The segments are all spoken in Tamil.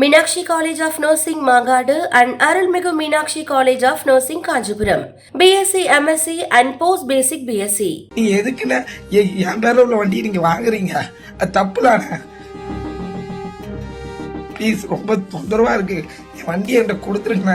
Meenakshi college of nursing Mangadu and Arulmigu Meenakshi college of nursing Kanchipuram BSc MSc and post basic BSc நீ எதுக்குண்ணே என் பேர்ல உள்ள வண்டியை நீங்க வாங்குறீங்க அது தப்புலாண்ணே ப்ளீஸ் ரொம்ப தொந்தரவா இருக்கு வண்டி என்கிட்ட கொடுத்துருங்க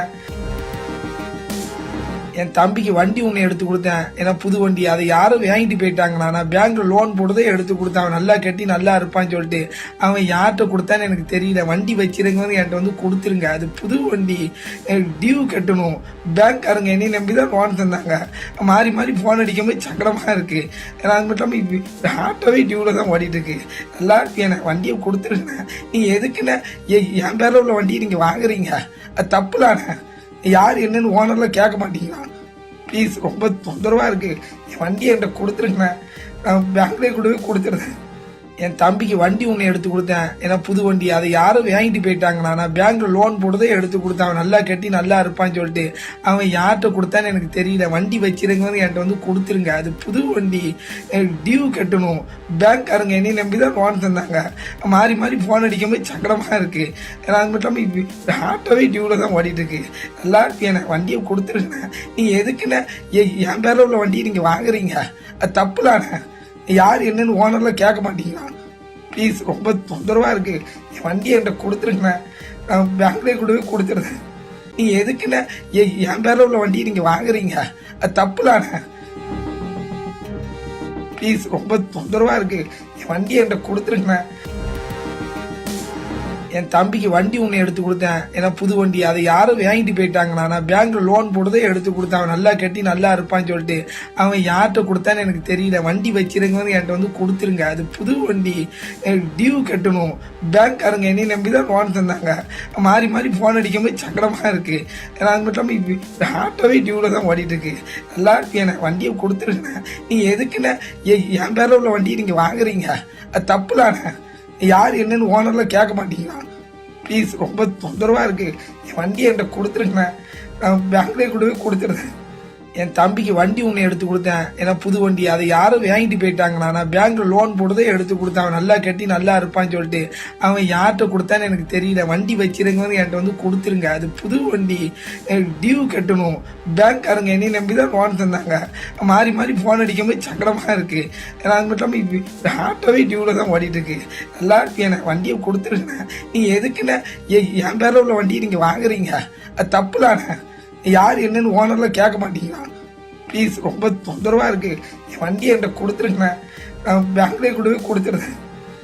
என் தம்பிக்கு வண்டி ஒன்று எடுத்து கொடுத்தேன். ஏன்னா புது வண்டி. அதை யாரும் வாங்கிட்டு போயிட்டாங்களா நான் பேங்க்ல லோன் போடுறதே எடுத்து கொடுத்தேன். அவன் நல்லா கட்டி நல்லா இருப்பான்னு சொல்லிட்டு அவன் யார்கிட்ட கொடுத்தான்னு எனக்கு தெரியல. வண்டி வச்சிருங்க என்கிட்ட வந்து கொடுத்துருங்க. அது புது வண்டி. எனக்கு டியூ கட்டணும். பேங்க்காரங்க என்னை நம்பி தான் லோன் தந்தாங்க. மாறி மாறி ஃபோன் அடிக்கும்போது சங்கடமா இருக்குது ஏன்னா அது மட்டும் இல்லாமல் ஆட்டோவே டியூவில் தான் ஓடிட்டு இருக்கு. நல்லா இருக்கு. எனக்கு வண்டியை கொடுத்துருங்க. நீ எதுக்குண்ணே எ- என் பேரில் உள்ள வண்டியை நீங்கள் வாங்குறீங்க. அது தப்புலாண்ணே யார் என்னன்னு ஓனரில் கேட்க மாட்டீங்களா? ப்ளீஸ் ரொம்ப தொந்தரவாக இருக்குது என் வண்டியை என்கிட்ட கொடுத்துருங்கண்ணே நான் பேங்க்லேயே கொண்டு போய் கொடுத்துருந்தேன் என் தம்பிக்கு வண்டி ஒன்று எடுத்து கொடுத்தேன். ஏன்னா புது வண்டி அதை யாரும் வாங்கிட்டு போயிட்டாங்கண்ணா நான் பேங்க்ல லோன் போட்டதே எடுத்து கொடுத்தேன். அவன் நல்லா கட்டி நல்லா இருப்பான்னு சொல்லிட்டு அவன் யார்கிட்ட கொடுத்தான்னு எனக்கு தெரியல. வண்டி வச்சிருங்கன்னு என்கிட்ட வந்து கொடுத்துருங்க. அது புது வண்டி. எனக்கு டியூ கட்டணும். பேங்க்காரங்க என்னை நம்பி தான் லோன் தந்தாங்க. மாறி மாறி ஃபோன் அடிக்கும்போது சங்கடமாக இருக்குது ஏன்னா அது மட்டும் இல்லாமல் ஆட்டோவே டியூவில் தான் ஓடிட்டு இருக்கு. நல்லா இருக்கு. எனக்கு வண்டியை கொடுத்துருங்க. நீங்கள் எதுக்குண்ணே? எ- என் பேரில் உள்ள வண்டியை நீங்கள் வாங்குறீங்க. அது தப்புலாண்ணே யார் என்னன்னு ஓனர்ல கேட்க மாட்டீங்களா? ப்ளீஸ் ரொம்ப தொந்தரவா இருக்கு. என் வண்டியை என்கிட்ட கொடுத்துருங்கண்ணே நான் பேங்க்லேயே கொண்டு போய் கொடுத்துருந்தேன் நீங்கள் எதுக்குண்ணே? என் பேரில் உள்ள வண்டியை நீங்க வாங்குறீங்க. அது தப்புலாண்ணே ப்ளீஸ் ரொம்ப தொந்தரவா இருக்கு. என் வண்டியை என்கிட்ட கொடுத்துருங்கண்ணே என் தம்பிக்கு வண்டி ஒன்று எடுத்து கொடுத்தேன். ஏன்னா புது வண்டி. அதை யாரும் வாங்கிட்டு போயிட்டாங்களா நான் பேங்க்ல லோன் போடுறதே எடுத்து கொடுத்தேன். அவன் நல்லா கட்டி நல்லா இருப்பான்னு சொல்லிட்டு அவன் யார்கிட்ட கொடுத்தான்னு எனக்கு தெரியல. வண்டி வச்சிருங்க என்கிட்ட வந்து கொடுத்துருங்க. அது புது வண்டி. எனக்கு டியூ கட்டணும். பேங்க்காரங்க என்னை நம்பி தான் லோன் தந்தாங்க. மாறி மாறி ஃபோன் அடிக்கும்போது சங்கடமா இருக்குது ஏன்னா அது மட்டும் இல்லாமல் ஆட்டோவே டியூவில் தான் ஓடிட்டு இருக்கு. நல்லா இருக்கு எனக்கு வண்டியை கொடுத்துருங்க நீங்கள் எதுக்குண்ணே? எ- என் பேரில் உள்ள வண்டியை நீங்கள் வாங்குறீங்க? அது தப்புலாண்ணே யார் என்னன்னு ஓனரில் கேட்க மாட்டீங்களா? ப்ளீஸ் ரொம்ப தொந்தரவாக இருக்குது என் வண்டியை என்கிட்ட கொடுத்துருங்கண்ணே நான் பேங்க்லேயே கொண்டு போய் கொடுத்துருந்தேன் என் தம்பிக்கு வண்டி ஒன்று எடுத்து கொடுத்தேன். ஏன்னா புது வண்டி. அதை யாரும் வாங்கிட்டு போயிட்டாங்கண்ணா நான். பேங்க்ல லோன் போடுறதே எடுத்து கொடுத்தேன். அவன் நல்லா கட்டி நல்லா இருப்பான்னு சொல்லிட்டு அவன் யார்கிட்ட கொடுத்தான்னு எனக்கு தெரியல. வண்டி வச்சிருங்க என்கிட்ட வந்து கொடுத்துருங்க. அது புது வண்டி. எனக்கு டியூ கட்டணும். பேங்க்காரங்க என்னை நம்பி தான் லோன் தந்தாங்க. மாறி மாறி ஃபோன் அடிக்கும்போது சங்கடமா இருக்குது ஏன்னா அது மட்டும் இல்லாமல் ஆட்டோவே டியூவில் தான் ஓடிட்டுருக்கு நல்லா இருக்கு எனக்கு வண்டியை கொடுத்துருங்க. நீ எதுக்குண்ணே என் பேரில் உள்ள வண்டியை நீங்கள் வாங்குறீங்க. அது தப்புலாண்ணே யார் என்னன்னு ஓனர்ல கேட்க மாட்டீங்களா? ப்ளீஸ் ரொம்ப தொந்தரவா இருக்கு. என் வண்டியை என்கிட்ட கொடுத்துருங்கண்ணே நான் பேங்க்லேயே கொண்டு போய் கொடுத்துருந்தேன்